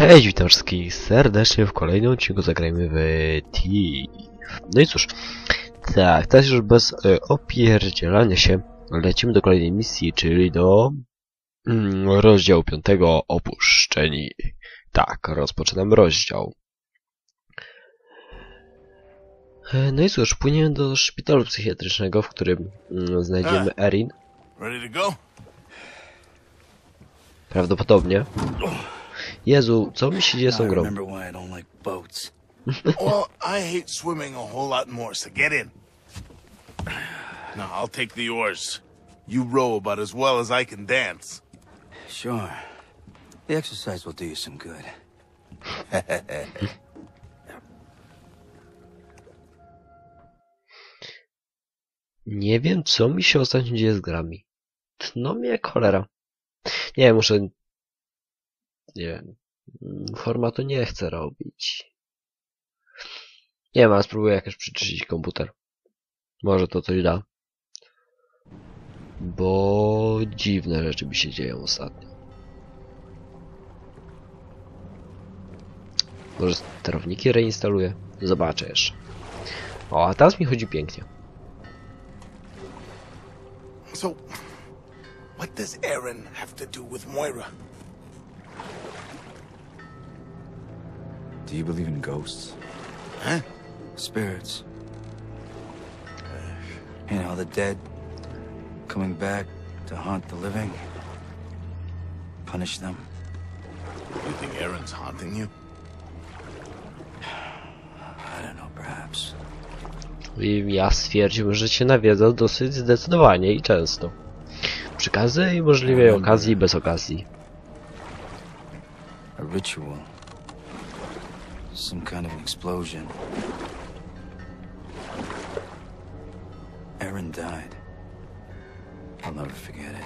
Cześć, witam wszystkich serdecznie w kolejnym odcinku Zagrajmy w Thief. No i cóż, tak, teraz już bez e, opierdzielania się lecimy do kolejnej misji, czyli do mm, rozdziału 5 Opuszczeni. Tak, rozpoczynam rozdział. E, No i cóż, płyniemy do szpitalu psychiatrycznego, w którym mm, znajdziemy Erin, to go? prawdopodobnie. Jezu, co mi się dzieje z tą I grą? remember why I don't like boats. well, I hate swimming a whole lot more, so get in. Now, I'll take the oars. You row about as well as I can dance. Sure. The exercise will do you some good. Nie wiem, co mi się ostatnio dzieje z grami. Tno mnie cholera. Nie wiem, muszę... Nie wiem. Mm, Formatu nie chcę robić. Nie ale spróbuję jakoś przyczyścić komputer. Może to coś da. Bo dziwne rzeczy mi się dzieją ostatnio. Może sterowniki reinstaluję? Zobaczę jeszcze. O, a teraz mi chodzi pięknie. So, what does Aaron have to do with Moira? Do you believe in ghosts? Huh? Spirits. You know, the dead coming back to haunt the living? Punish them? You think Aaron's haunting you? I don't know, perhaps. Ja stwierdził, że cię nawiedzał dosyć zdecydowanie i często. Przy każdej możliwej okazji i bez okazji. A ritual. Some kind of an explosion. Aaron died. I'll never forget it.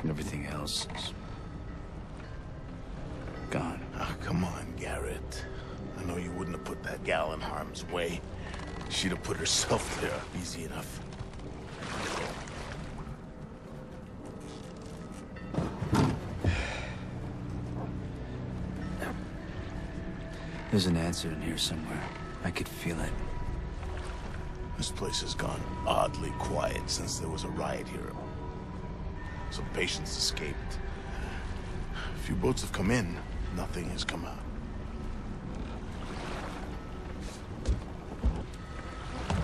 And everything else is gone. Oh, come on, Garrett. I know you wouldn't have put that gal in harm's way. She'd have put herself there easy enough. There's an answer in here somewhere. I could feel it. This place has gone oddly quiet since there was a riot here. Some patients escaped. A few boats have come in. Nothing has come out.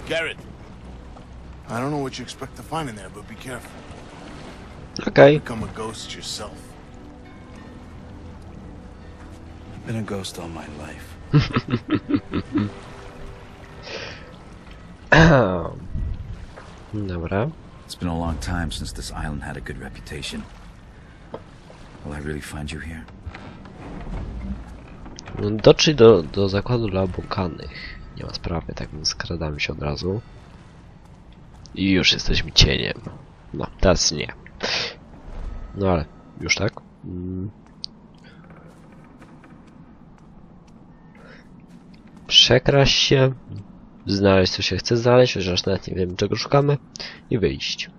Garrett. I don't know what you expect to find in there, but be careful. Okej. Become a ghost yourself. I've been a ghost all my life. Dobra. It's been a long time since this island had a good reputation. Will I really find you here? Dotrzyj do, do zakładu dla obłąkanych. Nie ma sprawy, tak więc skradamy się od razu. I już jesteśmy cieniem. No, teraz nie. No ale, już tak? Mm. Przekraść się, znaleźć co się chce znaleźć, chociaż nawet nie wiem czego szukamy i wyjść.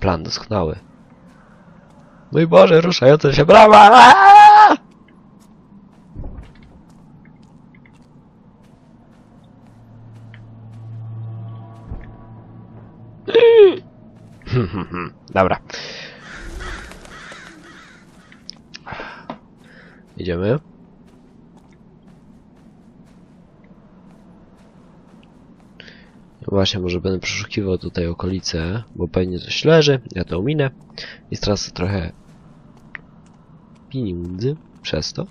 Plan doskonały. Mój Boże, ruszające się brawa! Właśnie, może będę przeszukiwał tutaj okolice, bo pewnie coś leży, ja to ominę i stracę trochę pieniędzy przez to.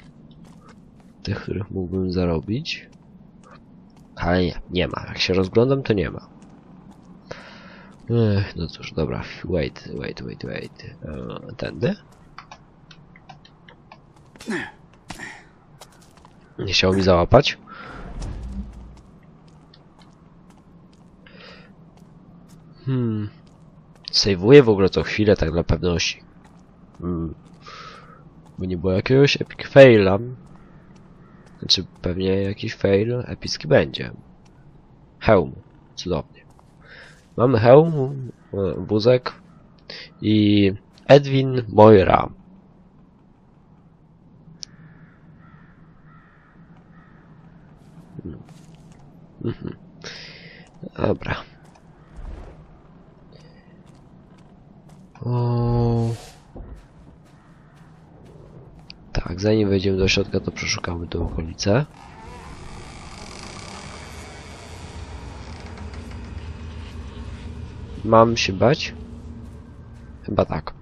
Tych, których mógłbym zarobić. Ale nie, nie ma. Jak się rozglądam, to nie ma. Ech, no cóż, dobra. Wait, wait, wait, wait. Eee, tędy? Nie chciał mi załapać. Hmm. Sejwuję w ogóle co chwilę, tak dla pewności. Hmm. By nie było jakiegoś epic faila. Znaczy, pewnie jakiś fail epicki będzie. Hełm. Cudownie. Mamy hełm, wózek i Edwin Moira. No. Mhm. Dobra. Tak, zanim wejdziemy do środka, to przeszukamy tę okolicę. Mam się bać? Chyba tak.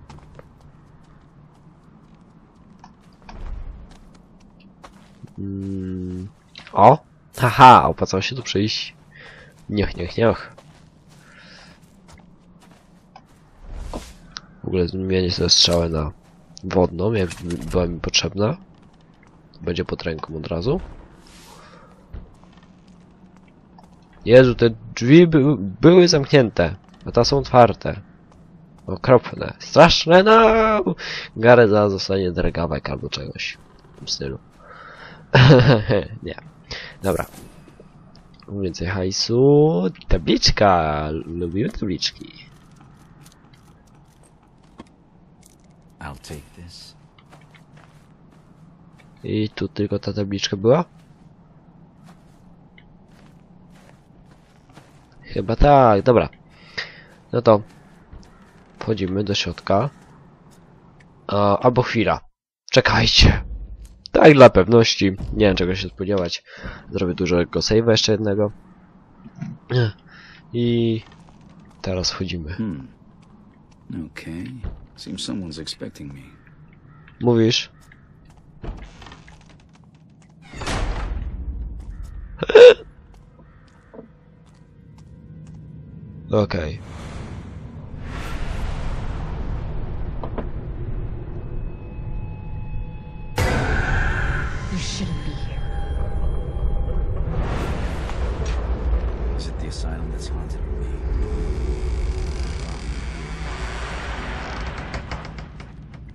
Mm. O! Haha, opłacało się tu przyjść. Niech, niech, niech. W ogóle zmienię sobie strzałę na wodną, jak była mi potrzebna. Będzie pod ręką od razu. Jezu, te drzwi by, były zamknięte, a te są otwarte. Okropne. Straszne, no! Zaraz zostanie drgawek albo czegoś w tym stylu. Nie. Dobra. Więcej hajsu. Tabliczka. Lubimy tabliczki. I'll take this. I tu tylko ta tabliczka była? Chyba tak, dobra. No to wchodzimy do środka. A, albo chwila. Czekajcie. Tak, dla pewności. Nie wiem czego się spodziewać. Zrobię dużego save'a jeszcze jednego. I teraz wchodzimy. Hmm. Okay. Seems someone's expecting me. Mówisz? Okej. You shouldn't be here. Is it the asylum that's haunted me?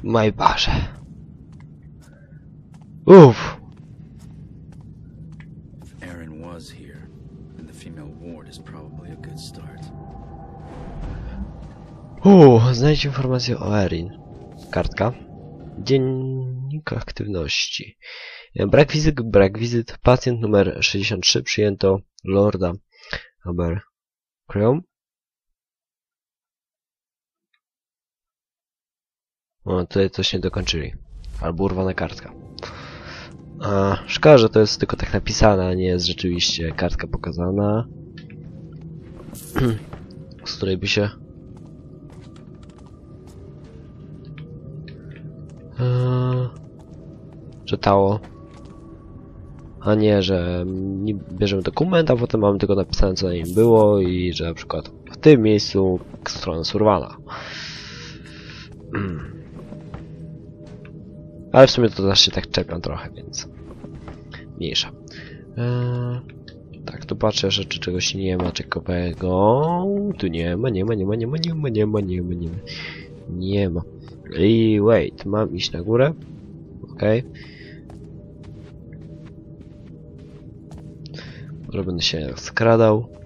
Maj Boże. Uff. Aaron was here, then the female ward is probably a good start. Uuu, znajdź informację o Erin. Kartka. Dziennik aktywności. Brak wizyt, brak wizyt. Pacjent numer 63 przyjęto Lorda Abercrombie. O, tutaj coś nie dokończyli. Albo urwana kartka. A, szkoda, że to jest tylko tak napisane, a nie jest rzeczywiście kartka pokazana. z której by się Eee, czytało. A nie, że bierzemy dokument, a potem mamy tylko napisane co na nim było i że na przykład w tym miejscu strona surwana. Ale w sumie to też się tak czepiam trochę, więc mniejsza. Eee, tak, tu patrzę, że czy czegoś nie ma ciekawego. Tu nie ma, nie ma, nie ma, nie ma, nie ma, nie ma, nie ma, nie ma. Nie ma. I wait, mam iść na górę? Okej. Może będę się skradał.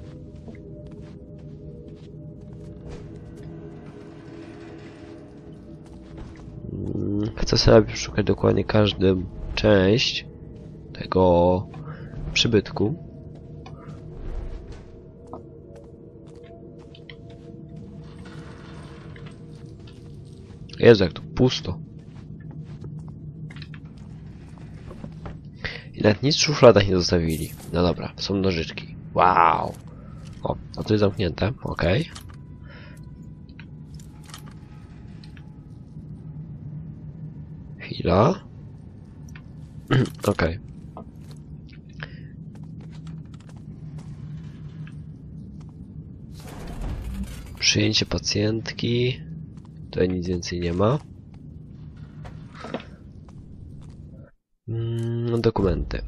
Chcę sobie przeszukać dokładnie każdą część tego przybytku. Jezu, jak tu pusto. I nawet nic w szufladach nie zostawili. No dobra, są nożyczki. Wow. O, a to jest zamknięte, okej. Chwila. Przyjęcie pacjentki. Tutaj nic więcej nie ma. Mm, dokumenty.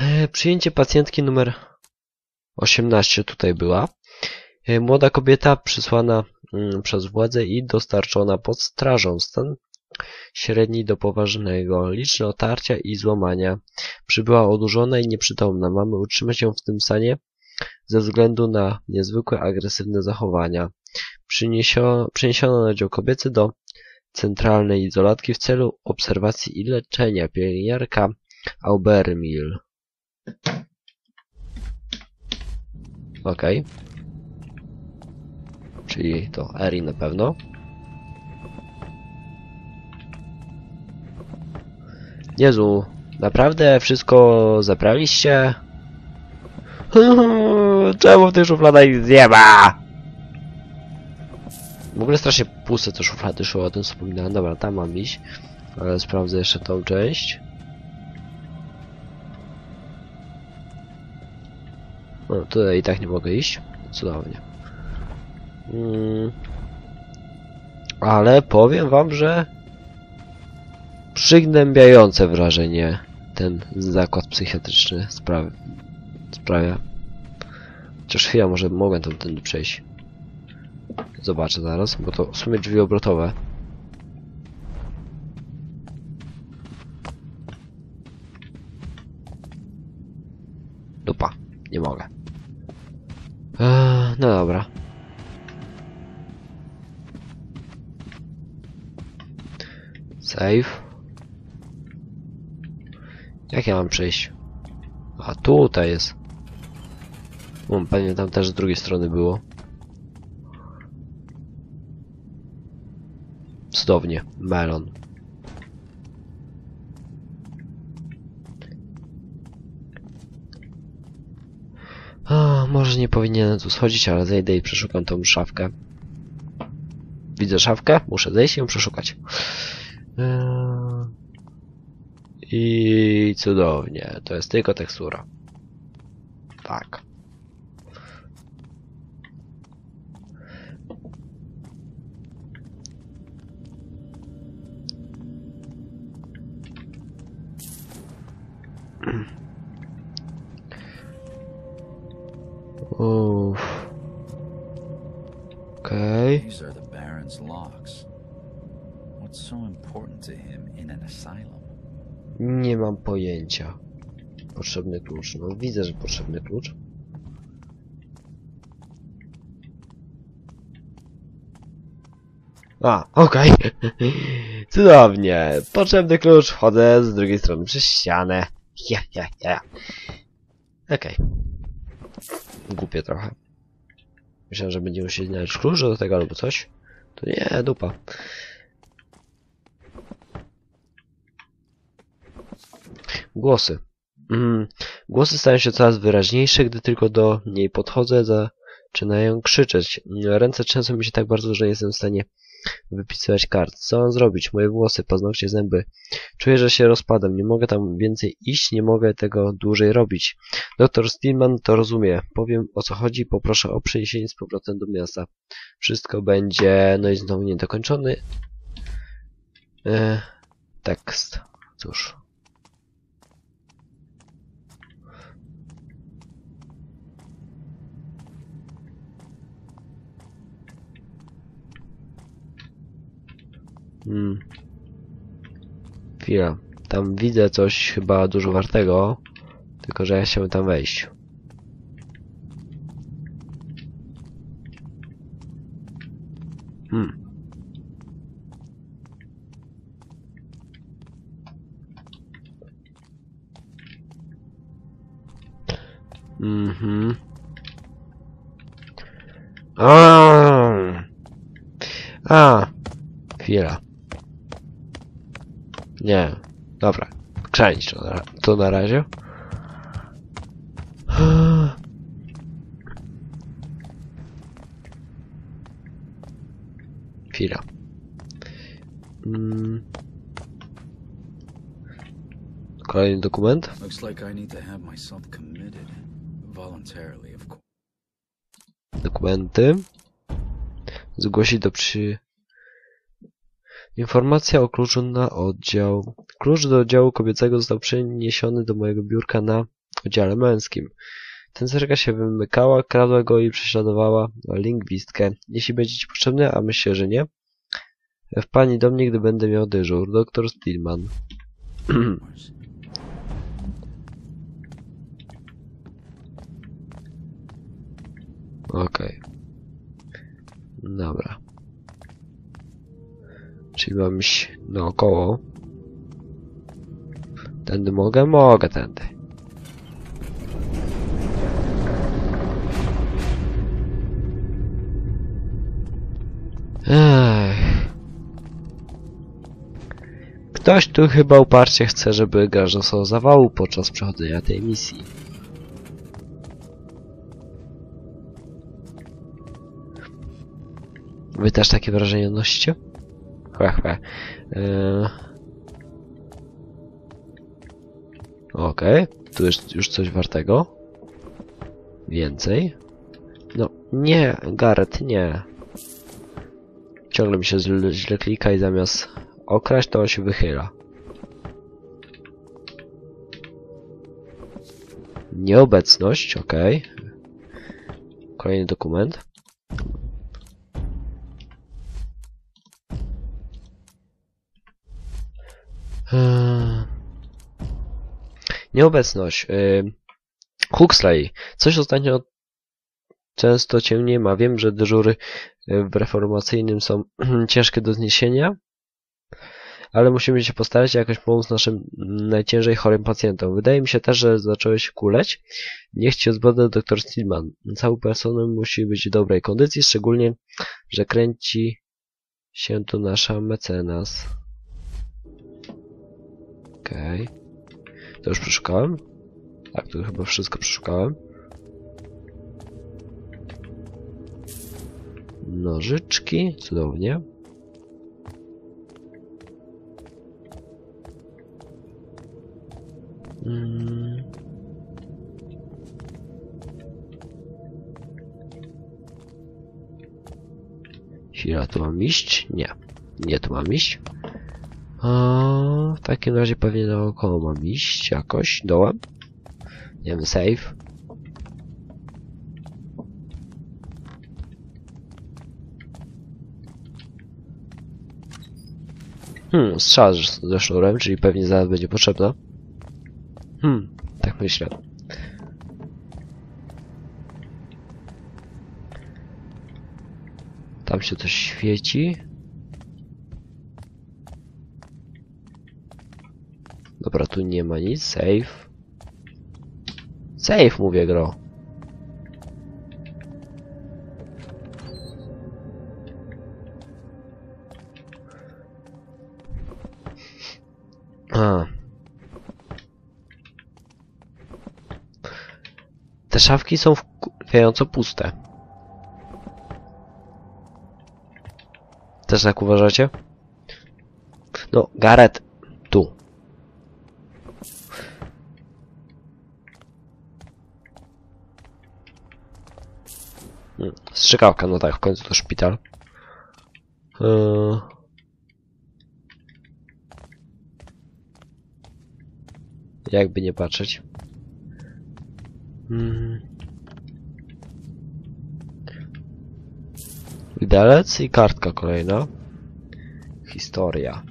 E, przyjęcie pacjentki numer 18 tutaj była. E, młoda kobieta przysłana przez władzę i dostarczona pod strażą. Stan średni do poważnego. Liczne otarcia i złamania. Przybyła odurzona i nieprzytomna. Mamy utrzymać ją w tym stanie ze względu na niezwykłe agresywne zachowania. Przyniesio, przeniesiono na dział kobiecy do centralnej izolatki w celu obserwacji i leczenia. Pielęgniarka Aubermil. Okej. Czyli to Eri na pewno. Jezu, naprawdę wszystko zabraliście? Czemu w tych szufladach nie ma? W ogóle strasznie puste te szuflady szło, o tym wspominałem. Dobra, tam mam iść. Ale sprawdzę jeszcze tą część. No, tutaj i tak nie mogę iść. Cudownie. Mm. Ale powiem wam, że przygnębiające wrażenie ten zakład psychiatryczny sprawi sprawia. Chociaż chwila, może mogę tam tędy przejść. Zobaczę zaraz, bo to w sumie drzwi obrotowe. Dupa, nie mogę. Eee, no dobra. Save. Jak ja mam przejść? A tutaj jest. Um, pewnie tam też z drugiej strony było. Cudownie. Melon. Może nie powinienem tu schodzić, ale zejdę i przeszukam tą szafkę. Widzę szafkę? Muszę zejść i ją przeszukać. Eee... I cudownie. To jest tylko tekstura. Tak. Uff. Okej. These are the Baron's locks. What's so important to him in an asylum? Nie mam pojęcia. Potrzebny klucz. No widzę, że potrzebny klucz. A, okej. Cudownie. Potrzebny klucz. Wchodzę z drugiej strony przez ścianę. Ja, ja, ja. Okej. Głupie trochę. Myślałem, że będziemy musieli znaleźć klucz do tego albo coś. To nie, dupa. Głosy. Mm, głosy stają się coraz wyraźniejsze, gdy tylko do niej podchodzę, zaczynają krzyczeć. Ręce trzęsą mi się tak bardzo, że nie jestem w stanie wypisywać kart. Co mam zrobić? Moje włosy, paznokcie, zęby. Czuję, że się rozpadam. Nie mogę tam więcej iść, nie mogę tego dłużej robić. Doktor Stillman to rozumie. Powiem o co chodzi, poproszę o przeniesienie z powrotem do miasta. Wszystko będzie... No i znowu niedokończony. E, tekst. Cóż. Hmm. Chwila. Tam widzę coś chyba dużo wartego. Tylko, że ja chciałbym tam wejść. Hmm. Mhm. A. A. Chwila. Nie. Dobra. Krzanić to na, to na razie. Chwila. Mm. Kolejny dokument. Looks like I need to have myself committed. Voluntarily, of course. Dokumenty. Zgłosić do przy... Informacja o kluczu na oddział. Klucz do oddziału kobiecego został przeniesiony do mojego biurka na oddziale męskim. Tencerka się wymykała, kradła go i prześladowała lingwistkę. Jeśli będzie ci potrzebny, a myślę, że nie, wpadnij do mnie, gdy będę miał dyżur. Doktor Stillman. Okej. Dobra. Czyli mam iść naokoło. Tędy mogę? Mogę tędy. Ech. Ktoś tu chyba uparcie chce, żeby gracz dostał zawału podczas przechodzenia tej misji. Wy też takie wrażenie odnosicie? Eee... Okej, tu jest już coś wartego. Więcej. No, nie, Gareth, nie. Ciągle mi się źle, klika i zamiast okraść, to on się wychyla. Nieobecność, okej. Kolejny dokument. Nieobecność. Yy. Huxley. Coś ostatnio często cię nie ma. Wiem, że dyżury y, w reformacyjnym są ciężkie do zniesienia, ale musimy się postarać jakoś pomóc naszym najciężej chorym pacjentom. Wydaje mi się też, że zacząłeś kuleć. Niech cię zbada dr Stillman. Cały personel musi być w dobrej kondycji, szczególnie, że kręci się tu nasza mecenas. Okej. Okay. To już przeszukałem? Tak, to chyba wszystko przeszukałem. Nożyczki, cudownie. Mm. Chwila, tu mam iść? Nie. Nie, tu mam iść. A, w takim razie pewnie naokoło mam iść jakoś, dołem. Nie wiem, save. Hmm, strzał ze sznurem, czyli pewnie zaraz będzie potrzebna. Hmm, tak myślę. Tam się coś świeci. Dobra, tu nie ma nic. Save. Save, mówię, gro. A. Te szafki są wkurzająco puste. Też tak uważacie? No, Gareth, tu. Hmm, Strzykawka, no tak, w końcu to szpital. Eee... Jakby nie patrzeć. Hmm. Widelec i kartka kolejna. Historia.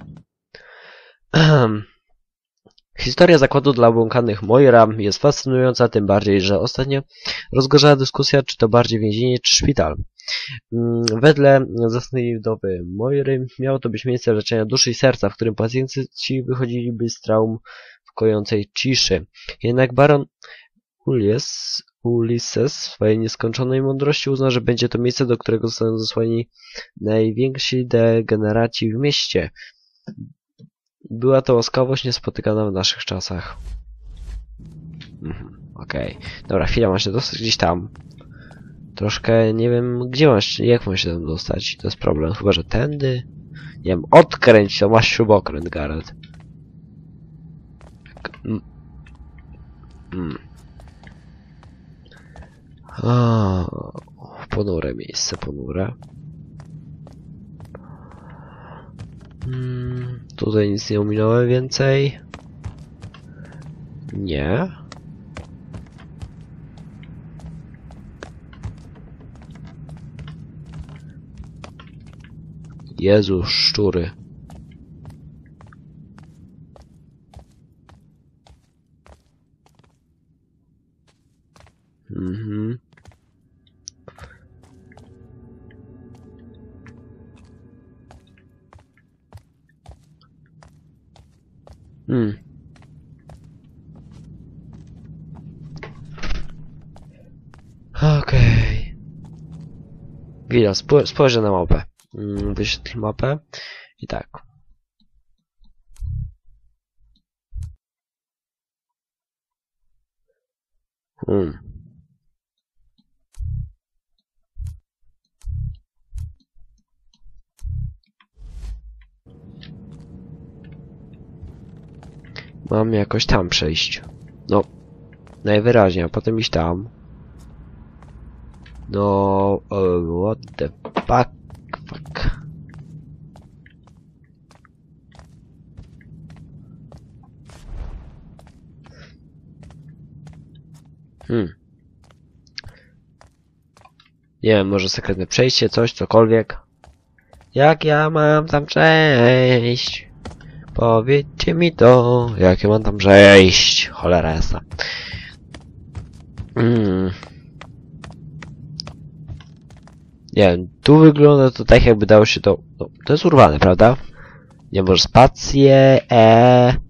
Historia zakładu dla obłąkanych Moira jest fascynująca, tym bardziej, że ostatnio rozgorzała dyskusja, czy to bardziej więzienie, czy szpital. Mm, Wedle zasnej wdowy Moiry miało to być miejsce leczenia duszy i serca, w którym pacjenci wychodziliby z traum w kojącej ciszy. Jednak baron Ulies, Ulysses w swojej nieskończonej mądrości uznał, że będzie to miejsce, do którego zostaną zesłani najwięksi degeneraci w mieście. Była to łaskawość niespotykana w naszych czasach. Mhm, Okej. Okay. Dobra, chwila, mam się dostać gdzieś tam. Troszkę nie wiem, gdzie masz, jak mam się tam dostać. To jest problem. Chyba, że tędy. Nie wiem, odkręć to, masz śrubokręt, Gareth. Mm. Mm. A, ponure miejsce, ponure. Hmm, tutaj nic nie ominąłem więcej. Nie. Jezu, szczury. Mhm. Hmm. Okej. Okay. Widać, spojrzę na małpę. Mm, Wyświetl mapę. I tak. Hmm. Mam jakoś tam przejść. No, najwyraźniej, a potem iść tam. No, uh, what the fuck. Hmm. Nie wiem, może sekretne przejście, coś, cokolwiek. Jak ja mam tam przejść? Powiedzcie mi to, jak ja mam tam przejść? Cholera jasna. Mm. Nie wiem, tu wygląda to tak jakby dało się to... No, to jest urwane, prawda? Nie, może spację, e...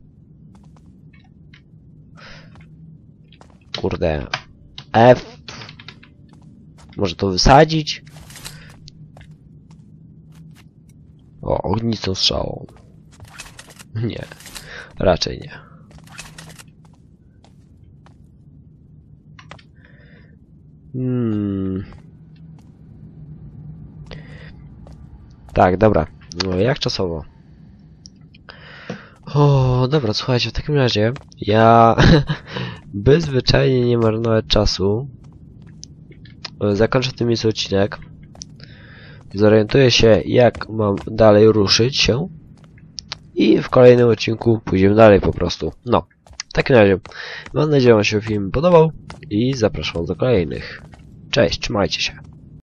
Kurde. F. Może to wysadzić? O, ognistą strzałą. Nie. Raczej nie. Hmm. Tak, dobra. No, jak czasowo? O, dobra, słuchajcie, w takim razie ja by zwyczajnie nie marnować czasu zakończę tym miejscu odcinek zorientuję się jak mam dalej ruszyć się i w kolejnym odcinku pójdziemy dalej po prostu. No, w takim razie mam nadzieję, że Wam się film podobał i zapraszam do kolejnych. Cześć, trzymajcie się.